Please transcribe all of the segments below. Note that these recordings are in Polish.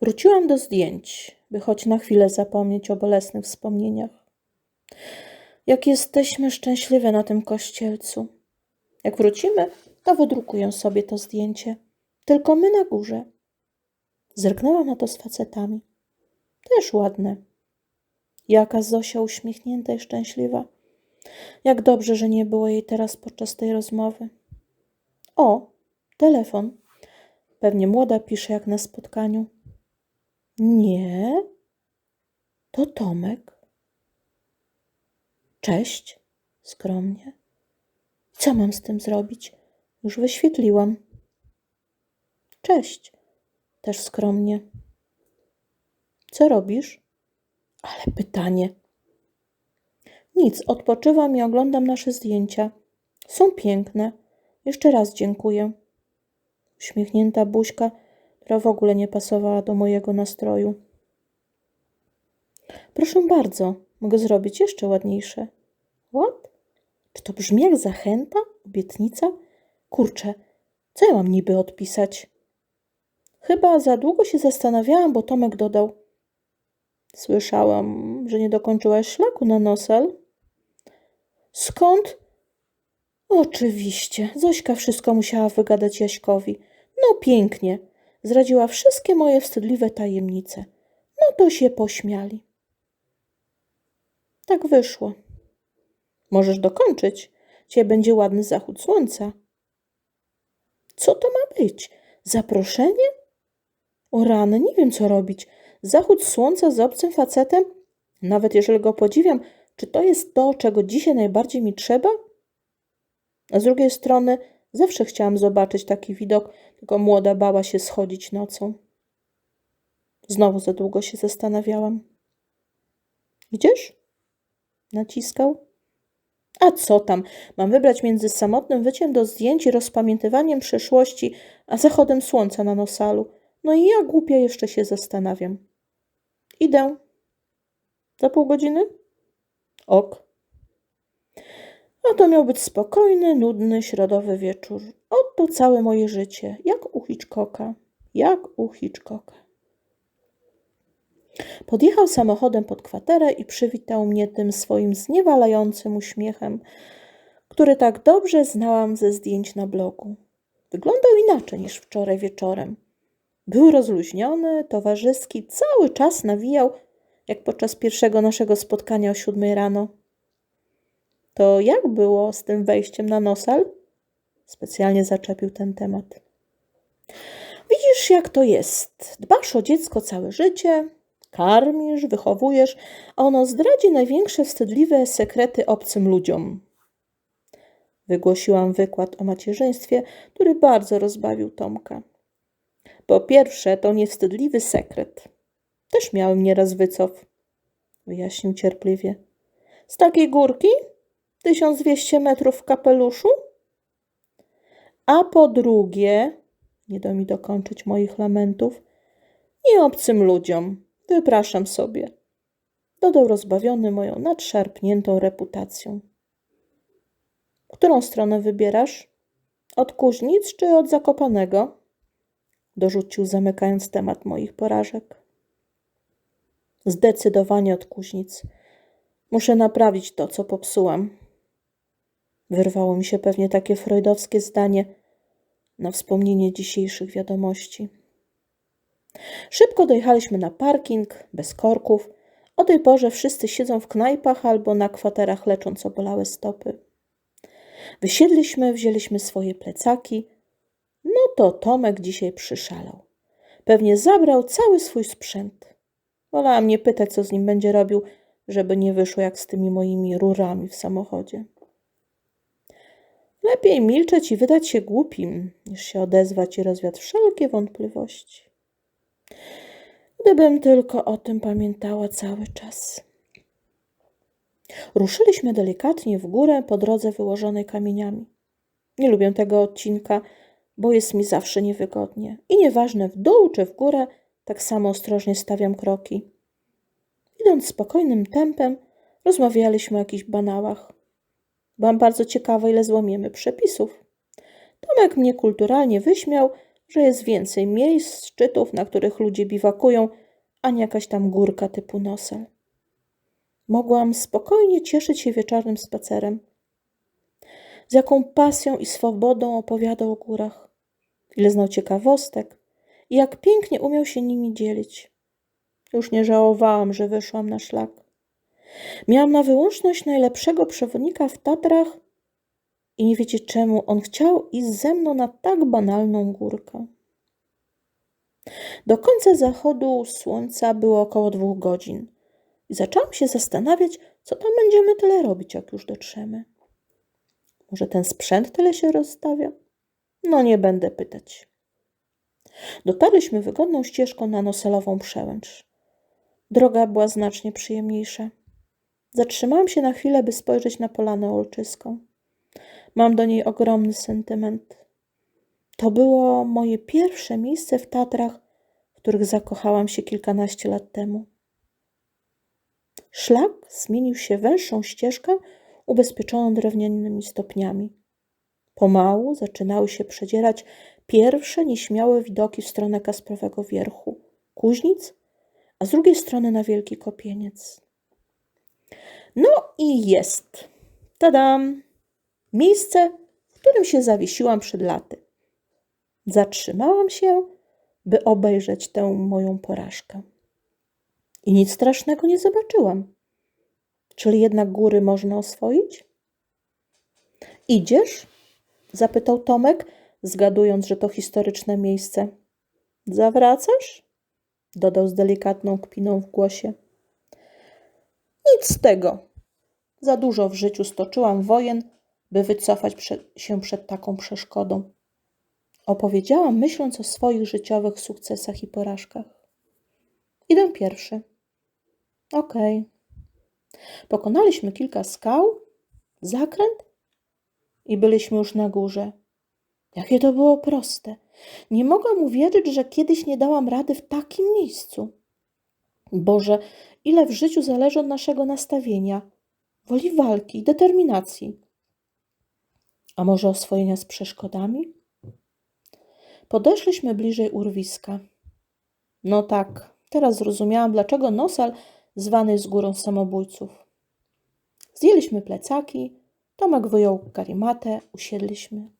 Wróciłam do zdjęć, by choć na chwilę zapomnieć o bolesnych wspomnieniach. Jak jesteśmy szczęśliwe na tym kościelcu. Jak wrócimy, to wydrukuję sobie to zdjęcie. Tylko my na górze. Zerknęłam na to z facetami. Też ładne. Jaka Zosia uśmiechnięta i szczęśliwa. Jak dobrze, że nie było jej teraz podczas tej rozmowy. O, telefon. Pewnie młoda pisze jak na spotkaniu. Nie, to Tomek. Cześć, skromnie. Co mam z tym zrobić? Już wyświetliłam. Cześć, też skromnie. Co robisz? Ale pytanie. Nic, odpoczywam i oglądam nasze zdjęcia. Są piękne. Jeszcze raz dziękuję. Uśmiechnięta buźka, która w ogóle nie pasowała do mojego nastroju. Proszę bardzo, mogę zrobić jeszcze ładniejsze. What? Czy to brzmi jak zachęta? Obietnica? Kurczę, co ja mam niby odpisać? Chyba za długo się zastanawiałam, bo Tomek dodał. Słyszałam, że nie dokończyłaś szlaku na nosal. Skąd? Oczywiście. Zośka wszystko musiała wygadać Jaśkowi. No pięknie. Zdradziła wszystkie moje wstydliwe tajemnice. No to się pośmiali. Tak wyszło. Możesz dokończyć. Dzisiaj będzie ładny zachód słońca. Co to ma być? Zaproszenie? O rany, nie wiem co robić. Zachód słońca z obcym facetem? Nawet jeżeli go podziwiam, czy to jest to, czego dzisiaj najbardziej mi trzeba? A z drugiej strony, zawsze chciałam zobaczyć taki widok, tylko młoda bała się schodzić nocą. Znowu za długo się zastanawiałam. Idziesz? Naciskał. A co tam? Mam wybrać między samotnym wyciem do zdjęć i rozpamiętywaniem przeszłości, a zachodem słońca na nosalu. No i ja głupia jeszcze się zastanawiam. Idę. Za pół godziny? Ok. A to miał być spokojny, nudny, środowy wieczór. Oto całe moje życie, jak u Hitchcocka. Jak u Hitchcocka. Podjechał samochodem pod kwaterę i przywitał mnie tym swoim zniewalającym uśmiechem, który tak dobrze znałam ze zdjęć na blogu. Wyglądał inaczej niż wczoraj wieczorem. Był rozluźniony, towarzyski, cały czas nawijał, jak podczas pierwszego naszego spotkania o siódmej rano. To jak było z tym wejściem na nosal? Specjalnie zaczepił ten temat. Widzisz, jak to jest. Dbasz o dziecko całe życie, karmisz, wychowujesz, a ono zdradzi największe wstydliwe sekrety obcym ludziom. Wygłosiłam wykład o macierzyństwie, który bardzo rozbawił Tomka. Po pierwsze, to niewstydliwy sekret. Też miałem nieraz wycof, wyjaśnił cierpliwie. Z takiej górki? 1200 metrów w kapeluszu? A po drugie, nie do mi dokończyć moich lamentów, nie obcym ludziom, wypraszam sobie. Dodał rozbawiony moją nadszarpniętą reputacją. Którą stronę wybierasz? Od kuźnic czy od Zakopanego? Dorzucił, zamykając temat moich porażek. Zdecydowanie od kuźnic. Muszę naprawić to, co popsułam. Wyrwało mi się pewnie takie freudowskie zdanie na wspomnienie dzisiejszych wiadomości. Szybko dojechaliśmy na parking, bez korków. O tej porze wszyscy siedzą w knajpach albo na kwaterach lecząc obolałe stopy. Wysiedliśmy, wzięliśmy swoje plecaki. No to Tomek dzisiaj przyszalał. Pewnie zabrał cały swój sprzęt. Wolałam nie pytać, co z nim będzie robił, żeby nie wyszło jak z tymi moimi rurami w samochodzie. Lepiej milczeć i wydać się głupim, niż się odezwać i rozwiać wszelkie wątpliwości. Gdybym tylko o tym pamiętała cały czas. Ruszyliśmy delikatnie w górę po drodze wyłożonej kamieniami. Nie lubię tego odcinka, bo jest mi zawsze niewygodnie. I nieważne w dół czy w górę, tak samo ostrożnie stawiam kroki. Idąc spokojnym tempem, rozmawialiśmy o jakichś banałach. Byłam bardzo ciekawa, ile złamiemy przepisów. Tomek mnie kulturalnie wyśmiał, że jest więcej miejsc, szczytów, na których ludzie biwakują, a nie jakaś tam górka typu nosel. Mogłam spokojnie cieszyć się wieczornym spacerem. Z jaką pasją i swobodą opowiadał o górach. Ile znał ciekawostek i jak pięknie umiał się nimi dzielić. Już nie żałowałam, że wyszłam na szlak. Miałam na wyłączność najlepszego przewodnika w Tatrach i nie wiecie czemu on chciał iść ze mną na tak banalną górkę. Do końca zachodu słońca było około dwóch godzin i zaczęłam się zastanawiać, co tam będziemy tyle robić, jak już dotrzemy. Może ten sprzęt tyle się rozstawia? No nie będę pytać. Dotarliśmy wygodną ścieżką na noselową przełęcz. Droga była znacznie przyjemniejsza. Zatrzymałam się na chwilę, by spojrzeć na polanę olczyską. Mam do niej ogromny sentyment. To było moje pierwsze miejsce w Tatrach, w których zakochałam się kilkanaście lat temu. Szlak zmienił się węższą ścieżkę ubezpieczoną drewnianymi stopniami. Pomału zaczynały się przedzierać pierwsze nieśmiałe widoki w stronę Kasprowego Wierchu, Kuźnic, a z drugiej strony na Wielki Kopieniec. No i jest. Tadam! Miejsce, w którym się zawiesiłam przed laty. Zatrzymałam się, by obejrzeć tę moją porażkę. I nic strasznego nie zobaczyłam. Czyli jednak góry można oswoić? Idziesz? zapytał Tomek, zgadując, że to historyczne miejsce. Zawracasz? dodał z delikatną kpiną w głosie. Nic z tego. Za dużo w życiu stoczyłam wojen, by wycofać się przed taką przeszkodą. Opowiedziałam, myśląc o swoich życiowych sukcesach i porażkach. Idę pierwszy. Okej. Okay. Pokonaliśmy kilka skał, zakręt i byliśmy już na górze. Jakie to było proste. Nie mogłam uwierzyć, że kiedyś nie dałam rady w takim miejscu. Boże, ile w życiu zależy od naszego nastawienia, woli walki, determinacji. A może oswojenia z przeszkodami? Podeszliśmy bliżej urwiska. No tak, teraz zrozumiałam, dlaczego Nosal zwany jest górą samobójców. Zdjęliśmy plecaki, Tomek wyjął karimatę, usiedliśmy.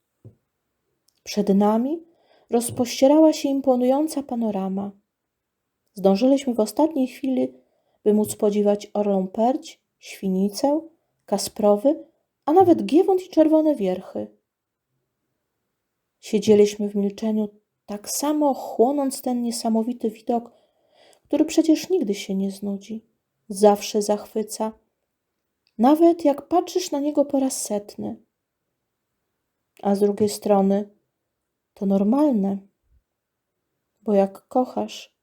Przed nami rozpościerała się imponująca panorama. Zdążyliśmy w ostatniej chwili, by móc podziwiać orlą perć, świnicę, kasprowy, a nawet giewont i czerwone wierchy. Siedzieliśmy w milczeniu, tak samo chłonąc ten niesamowity widok, który przecież nigdy się nie znudzi, zawsze zachwyca, nawet jak patrzysz na niego po raz setny. A z drugiej strony to normalne, bo jak kochasz,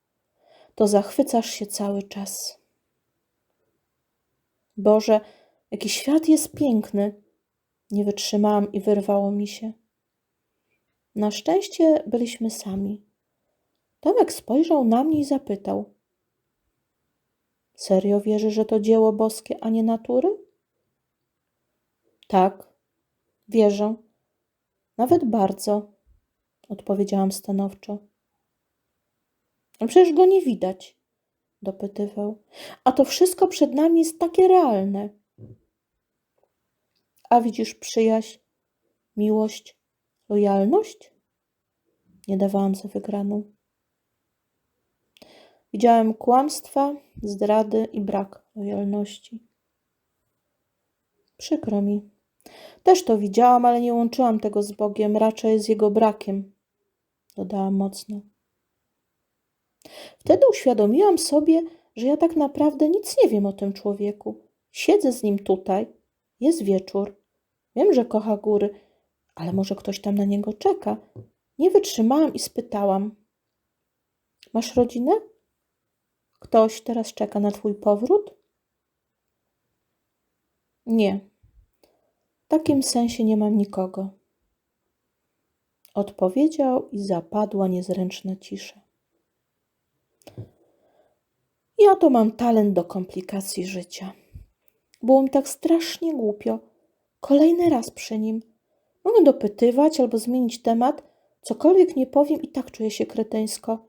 to zachwycasz się cały czas. Boże, jaki świat jest piękny! Nie wytrzymałam i wyrwało mi się. Na szczęście byliśmy sami. Tomek spojrzał na mnie i zapytał: Serio wierzy, że to dzieło boskie, a nie natury? Tak, wierzę. Nawet bardzo, odpowiedziałam stanowczo. Przecież go nie widać, dopytywał. A to wszystko przed nami jest takie realne. A widzisz przyjaźń, miłość, lojalność? Nie dawałam za wygraną. Widziałem kłamstwa, zdrady i brak lojalności. Przykro mi. Też to widziałam, ale nie łączyłam tego z Bogiem, raczej z jego brakiem, dodałam mocno. Wtedy uświadomiłam sobie, że ja tak naprawdę nic nie wiem o tym człowieku. Siedzę z nim tutaj, jest wieczór. Wiem, że kocha góry, ale może ktoś tam na niego czeka. Nie wytrzymałam i spytałam: Masz rodzinę? Ktoś teraz czeka na twój powrót? Nie. W takim sensie nie mam nikogo. Odpowiedział i zapadła niezręczna cisza. Ja to mam talent do komplikacji życia. Było mi tak strasznie głupio. Kolejny raz przy nim. Mogę dopytywać albo zmienić temat, Cokolwiek nie powiem, i tak czuję się kretyńsko.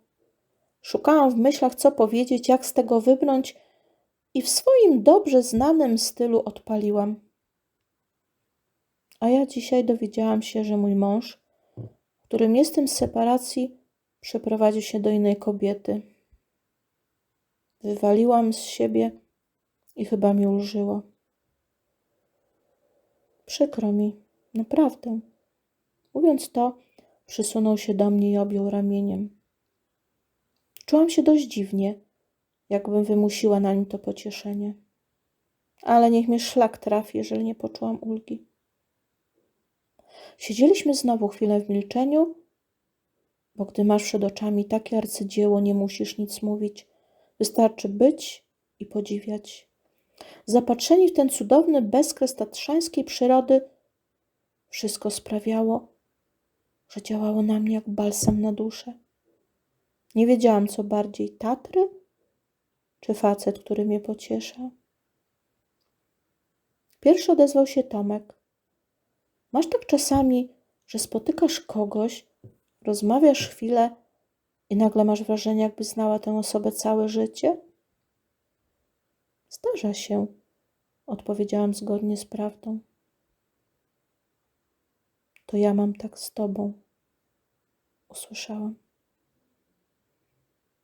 Szukałam w myślach, co powiedzieć, jak z tego wybrnąć, i w swoim dobrze znanym stylu odpaliłam. A ja dzisiaj dowiedziałam się, że mój mąż, którym jestem z separacji, przeprowadził się do innej kobiety. Wywaliłam z siebie i chyba mi ulżyło. Przykro mi, naprawdę. Mówiąc to, przysunął się do mnie i objął ramieniem. Czułam się dość dziwnie, jakbym wymusiła na nim to pocieszenie. Ale niech mnie szlak trafi, jeżeli nie poczułam ulgi. Siedzieliśmy znowu chwilę w milczeniu, bo gdy masz przed oczami takie arcydzieło, nie musisz nic mówić. Wystarczy być i podziwiać. Zapatrzeni w ten cudowny bezkres tatrzańskiej przyrody, wszystko sprawiało, że działało na mnie jak balsam na duszę. Nie wiedziałam, co bardziej Tatry czy facet, który mnie pociesza. Pierwszy odezwał się Tomek. Masz tak czasami, że spotykasz kogoś, rozmawiasz chwilę i nagle masz wrażenie, jakby znała tę osobę całe życie? Zdarza się, odpowiedziałam zgodnie z prawdą. To ja mam tak z tobą, usłyszałam.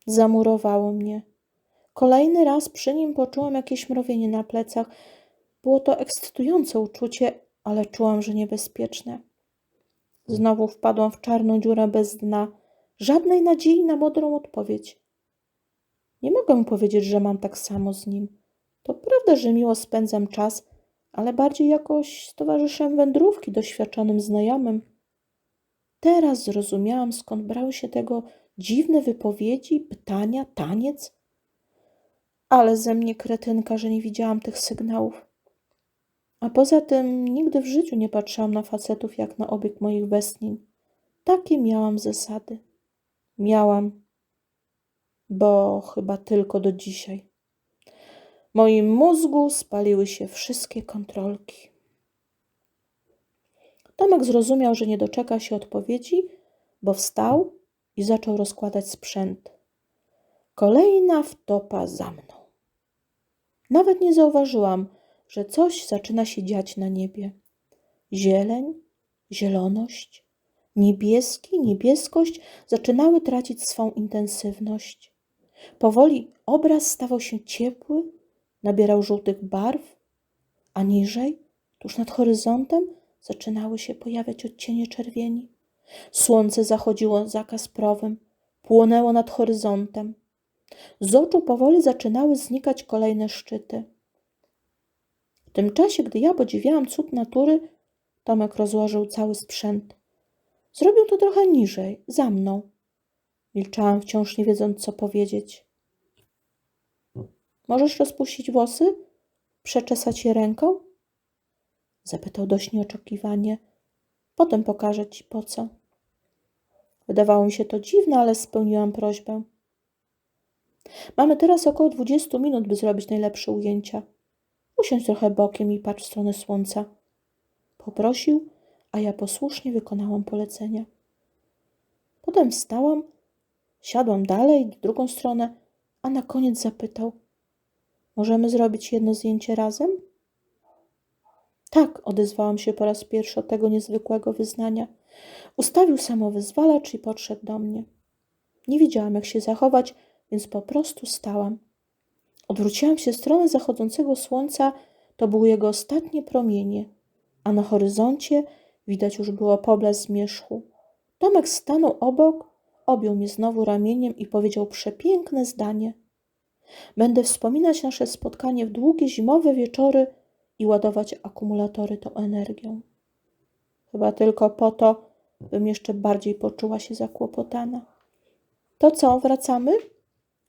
Zamurowało mnie. Kolejny raz przy nim poczułam jakieś mrowienie na plecach. Było to ekscytujące uczucie, ale czułam, że niebezpieczne. Znowu wpadłam w czarną dziurę bez dna, żadnej nadziei na modrą odpowiedź. Nie mogę powiedzieć, że mam tak samo z nim. To prawda, że miło spędzam czas, ale bardziej jakoś z towarzyszem wędrówki, doświadczonym znajomym. Teraz zrozumiałam, skąd brały się tego dziwne wypowiedzi, pytania, taniec. Ale ze mnie kretynka, że nie widziałam tych sygnałów. A poza tym nigdy w życiu nie patrzyłam na facetów jak na obieg moich westchnień. Takie miałam zasady. Miałam, bo chyba tylko do dzisiaj. W moim mózgu spaliły się wszystkie kontrolki. Tomek zrozumiał, że nie doczeka się odpowiedzi, bo wstał i zaczął rozkładać sprzęt. Kolejna wtopa za mną. Nawet nie zauważyłam, że coś zaczyna się dziać na niebie. Zieleń, zieloność, niebieski, niebieskość zaczynały tracić swą intensywność. Powoli obraz stawał się ciepły, nabierał żółtych barw, a niżej, tuż nad horyzontem, zaczynały się pojawiać odcienie czerwieni. Słońce zachodziło za Kasprowem, płonęło nad horyzontem. Z oczu powoli zaczynały znikać kolejne szczyty. W tym czasie, gdy ja podziwiałam cud natury, Tomek rozłożył cały sprzęt. Zrobił to trochę niżej, za mną. Milczałam wciąż nie wiedząc, co powiedzieć. Możesz rozpuścić włosy? Przeczesać je ręką? Zapytał dość nieoczekiwanie. Potem pokażę ci po co. Wydawało mi się to dziwne, ale spełniłam prośbę. Mamy teraz około 20 minut, by zrobić najlepsze ujęcia. Usiądź trochę bokiem i patrz w stronę słońca. Poprosił, a ja posłusznie wykonałam polecenia. Potem wstałam, siadłam dalej, w drugą stronę, a na koniec zapytał: Możemy zrobić jedno zdjęcie razem? Tak, odezwałam się po raz pierwszy od tego niezwykłego wyznania. Ustawił samowyzwalacz i podszedł do mnie. Nie wiedziałam, jak się zachować, więc po prostu stałam. Odwróciłam się w stronę zachodzącego słońca, to były jego ostatnie promienie, a na horyzoncie widać już było poblask zmierzchu. Tomek stanął obok, objął mnie znowu ramieniem i powiedział przepiękne zdanie. Będę wspominać nasze spotkanie w długie zimowe wieczory i ładować akumulatory tą energią. Chyba tylko po to, bym jeszcze bardziej poczuła się zakłopotana. To co, wracamy?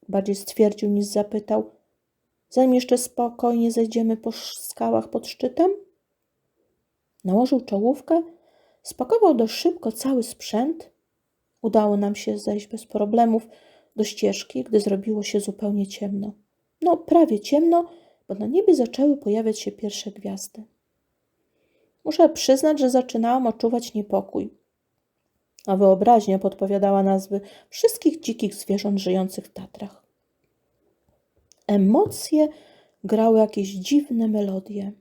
Bardziej stwierdził niż zapytał. Zanim jeszcze spokojnie zejdziemy po skałach pod szczytem? Nałożył czołówkę, spakował dość szybko cały sprzęt. Udało nam się zejść bez problemów do ścieżki, gdy zrobiło się zupełnie ciemno. No, prawie ciemno, bo na niebie zaczęły pojawiać się pierwsze gwiazdy. Muszę przyznać, że zaczynałam odczuwać niepokój. a wyobraźnia podpowiadała nazwy wszystkich dzikich zwierząt żyjących w Tatrach. Emocje grały jakieś dziwne melodie.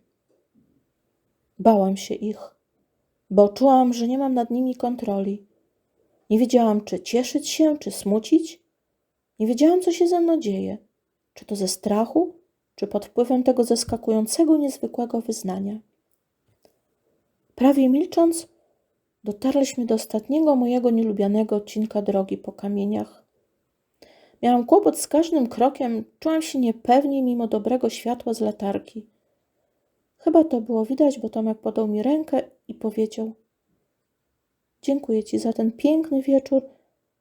Bałam się ich, bo czułam, że nie mam nad nimi kontroli. Nie wiedziałam, czy cieszyć się, czy smucić. Nie wiedziałam, co się ze mną dzieje. Czy to ze strachu, czy pod wpływem tego zaskakującego, niezwykłego wyznania. Prawie milcząc, dotarliśmy do ostatniego mojego nielubianego odcinka drogi po kamieniach. Miałam kłopot z każdym krokiem, czułam się niepewnie mimo dobrego światła z latarki. Chyba to było widać, bo Tomek podał mi rękę i powiedział: Dziękuję ci za ten piękny wieczór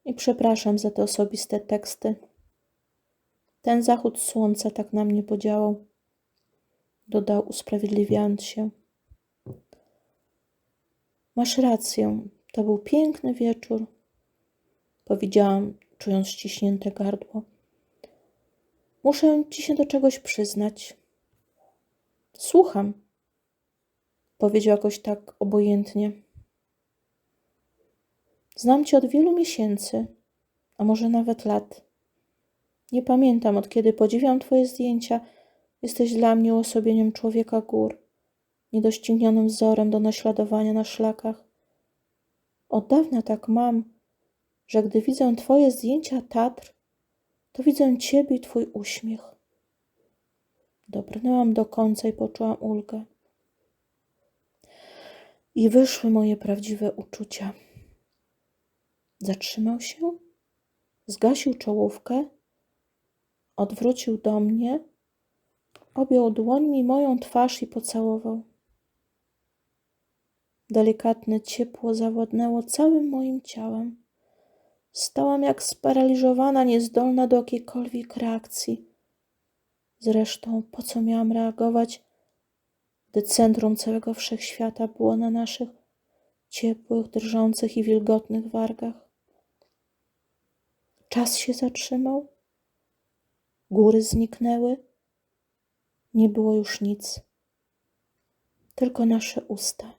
i przepraszam za te osobiste teksty. Ten zachód słońca tak na mnie podziałał, dodał, usprawiedliwiając się. Masz rację, to był piękny wieczór, powiedziałam, czując ściśnięte gardło. Muszę ci się do czegoś przyznać. Słucham, powiedział jakoś tak obojętnie. Znam cię od wielu miesięcy, a może nawet lat. Nie pamiętam, od kiedy podziwiam twoje zdjęcia. Jesteś dla mnie uosobieniem człowieka gór, niedoścignionym wzorem do naśladowania na szlakach. Od dawna tak mam, że gdy widzę twoje zdjęcia Tatr, to widzę ciebie i twój uśmiech. Dobrnęłam do końca i poczułam ulgę. I wyszły moje prawdziwe uczucia. Zatrzymał się, zgasił czołówkę, odwrócił do mnie, objął dłońmi moją twarz i pocałował. Delikatne ciepło zawładnęło całym moim ciałem. Stałam jak sparaliżowana, niezdolna do jakiejkolwiek reakcji. Zresztą, po co miałam reagować, gdy centrum całego wszechświata było na naszych ciepłych, drżących i wilgotnych wargach? Czas się zatrzymał, góry zniknęły, nie było już nic, tylko nasze usta.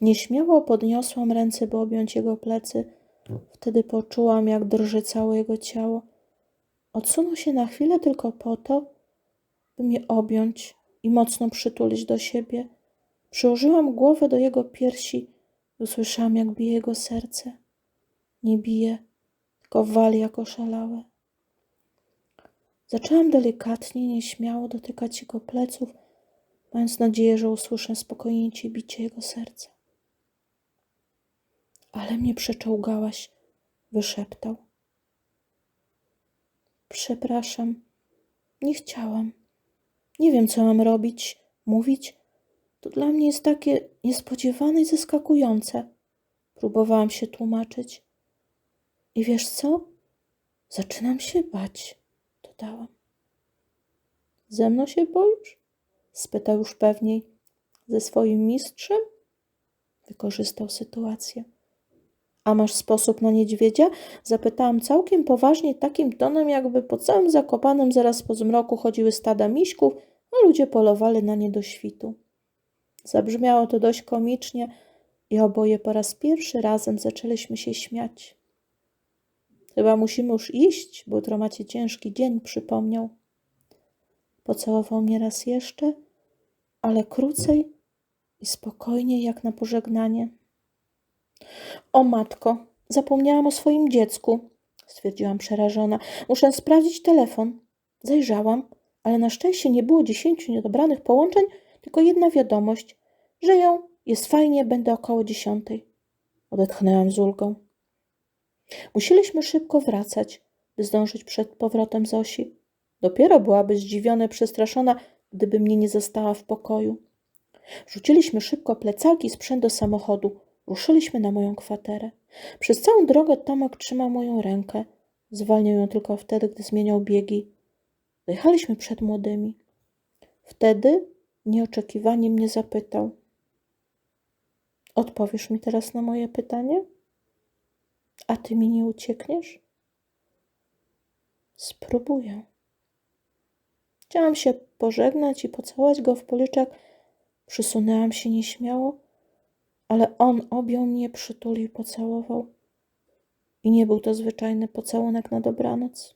Nieśmiało podniosłam ręce, by objąć jego plecy. Wtedy poczułam, jak drży całe jego ciało. Odsunął się na chwilę tylko po to, by mnie objąć i mocno przytulić do siebie. Przyłożyłam głowę do jego piersi i usłyszałam, jak bije jego serce. Nie bije, tylko wali jak oszalałe. Zaczęłam delikatnie, nieśmiało dotykać jego pleców, mając nadzieję, że usłyszę spokojniejsze bicie jego serca. Ale mnie przeczołgałaś, wyszeptał. Przepraszam, nie chciałam. Nie wiem, co mam robić, mówić. To dla mnie jest takie niespodziewane i zaskakujące. Próbowałam się tłumaczyć. I wiesz co? Zaczynam się bać, dodałam. Ze mną się boisz? spytał już pewniej. Ze swoim mistrzem? Wykorzystał sytuację. A masz sposób na niedźwiedzia? Zapytałam całkiem poważnie, takim tonem, jakby po całym Zakopanem zaraz po zmroku chodziły stada miśków, a ludzie polowali na nie do świtu. Zabrzmiało to dość komicznie i oboje po raz pierwszy razem zaczęliśmy się śmiać. Chyba musimy już iść, bo jutro macie ciężki dzień, przypomniał. Pocałował mnie raz jeszcze, ale krócej i spokojnie jak na pożegnanie. O matko, zapomniałam o swoim dziecku, stwierdziłam przerażona. Muszę sprawdzić telefon. Zajrzałam, ale na szczęście nie było dziesięciu niedobranych połączeń, tylko jedna wiadomość. Żyją, jest fajnie, będę około dziesiątej. Odetchnęłam z ulgą. Musieliśmy szybko wracać, by zdążyć przed powrotem Zosi. Dopiero byłaby zdziwiona, przestraszona, gdyby mnie nie została w pokoju. Rzuciliśmy szybko plecaki i sprzęt do samochodu. Ruszyliśmy na moją kwaterę. Przez całą drogę Tomek trzymał moją rękę. Zwalniał ją tylko wtedy, gdy zmieniał biegi. Dojechaliśmy przed młodymi. Wtedy nieoczekiwanie mnie zapytał. Odpowiesz mi teraz na moje pytanie? A ty mi nie uciekniesz? Spróbuję. Chciałam się pożegnać i pocałować go w policzek. Przysunęłam się nieśmiało ale on objął mnie, przytulił, pocałował. I nie był to zwyczajny pocałunek na dobranoc.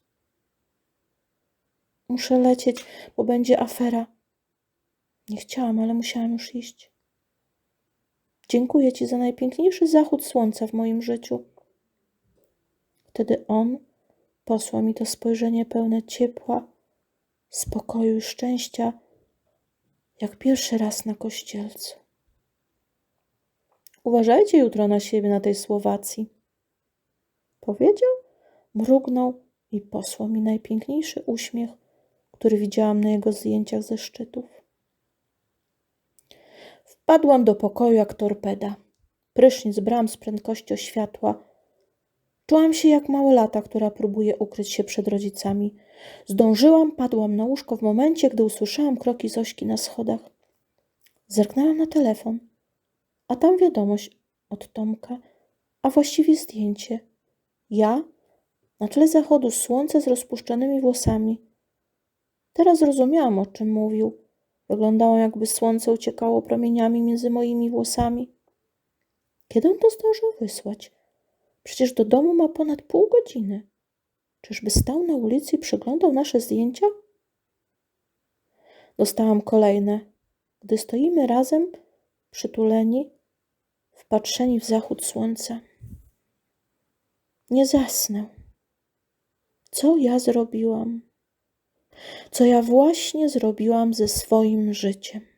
Muszę lecieć, bo będzie afera. Nie chciałam, ale musiałam już iść. Dziękuję ci za najpiękniejszy zachód słońca w moim życiu. Wtedy on posłał mi to spojrzenie pełne ciepła, spokoju i szczęścia, jak pierwszy raz na kościelcu. Uważajcie jutro na siebie na tej Słowacji. Powiedział, mrugnął i posłał mi najpiękniejszy uśmiech, który widziałam na jego zdjęciach ze szczytów. Wpadłam do pokoju jak torpeda. Prysznic bram z prędkością światła. Czułam się jak małolata, która próbuje ukryć się przed rodzicami. Zdążyłam, padłam na łóżko w momencie, gdy usłyszałam kroki Zośki na schodach. Zerknęłam na telefon, a tam wiadomość od Tomka, a właściwie zdjęcie. Ja na tle zachodu słońce z rozpuszczonymi włosami. Teraz zrozumiałam, o czym mówił. Wyglądało, jakby słońce uciekało promieniami między moimi włosami. Kiedy on to zdążył wysłać? Przecież do domu ma ponad pół godziny. Czyżby stał na ulicy i przeglądał nasze zdjęcia? Dostałam kolejne, gdy stoimy razem, przytuleni, wpatrzeni w zachód słońca. Nie zasnę. Co ja zrobiłam? Co ja właśnie zrobiłam ze swoim życiem?